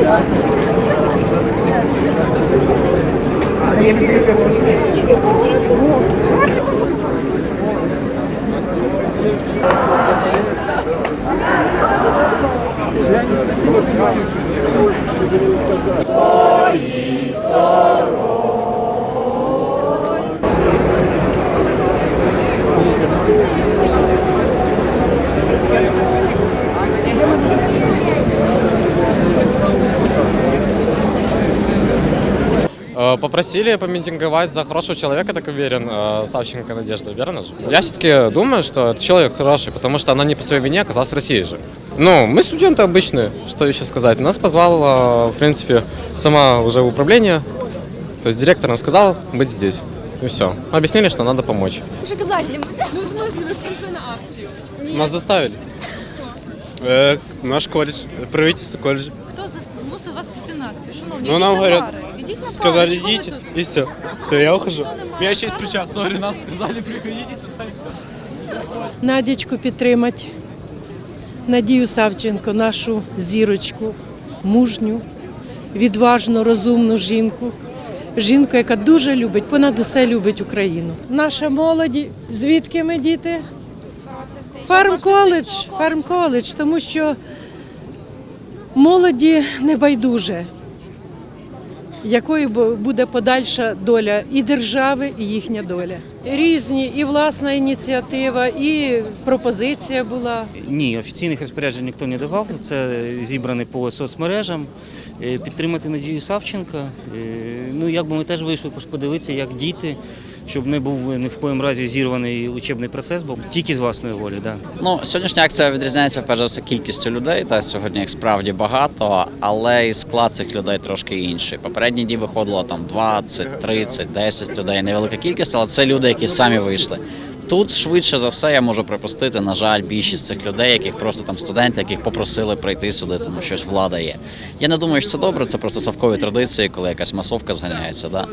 Э, Попросили помитинговать за хорошего человека, так уверен, э, Савченко Надежда, верно же? Я все-таки думаю, что это человек хороший, потому что она не по своей вине оказалась в России же. Ну, мы студенты обычные, что еще сказать. Нас позвал, э, в принципе, сама уже управление, то есть директор нам сказал быть здесь. И все. Объяснили, что надо помочь. Що казати не буде? Ну, в смысле, ви прийшли на акцію. Нас заставили. Е, наш коледж, правительство коледжа. Хто за- змусив вас піти на акцію? Шановні, Ну, ідіть нам на говорять, пари. Ідіть на Сказали, ви идите, и все. Все, я ухожу. Меня еще исключат, сори, нам сказали, приходите сюда. Надічку підтримати. Надію Савченко, нашу зірочку, мужню, відважну, розумну жінку. Жінку, яка дуже любить, понад усе любить Україну. Наша молоді, звідки ми діти? Фарм-коледж, фарм-коледж, тому що молоді не байдуже, якою буде подальша доля і держави, і їхня доля. Різні, і власна ініціатива, і пропозиція була. Ні, офіційних розпоряджень ніхто не давав. Це зібране по соцмережам. Е, Підтримати Надію Савченка. Ну як би ми теж вийшли подивитися, як діти, щоб не був ні в коїм разі зірваний учебний процес, бо тільки з власної волі. Да. Ну, сьогоднішня акція відрізняється перш за все кількістю людей. Та сьогодні їх справді багато, але і склад цих людей трошки інший. Попередні дні виходило там 20, 30, 10 людей. Невелика кількість, але це люди, які самі вийшли. Тут швидше за все я можу припустити, на жаль, більшість цих людей, яких просто там студенти, яких попросили прийти сюди, тому що ж влада є. Я не думаю, що це добре, це просто совкові традиції, коли якась масовка зганяється. Да?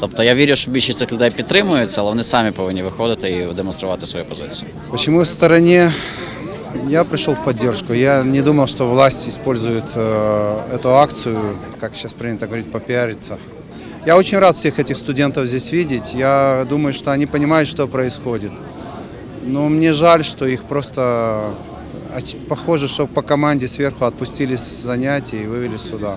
Тобто я вірю, що більшість цих людей підтримуються, але вони самі повинні виходити і демонструвати свою позицію. Почему в стороне? Я пришел в поддержку. Я не думал, что власть использует э, эту акцию, как сейчас принято говорить. Я очень рад всех этих студентов здесь видеть. Я думаю, что они понимают, что происходит. Но мне жаль, что их просто, похоже, что по команде сверху отпустили с занятий и вывели сюда.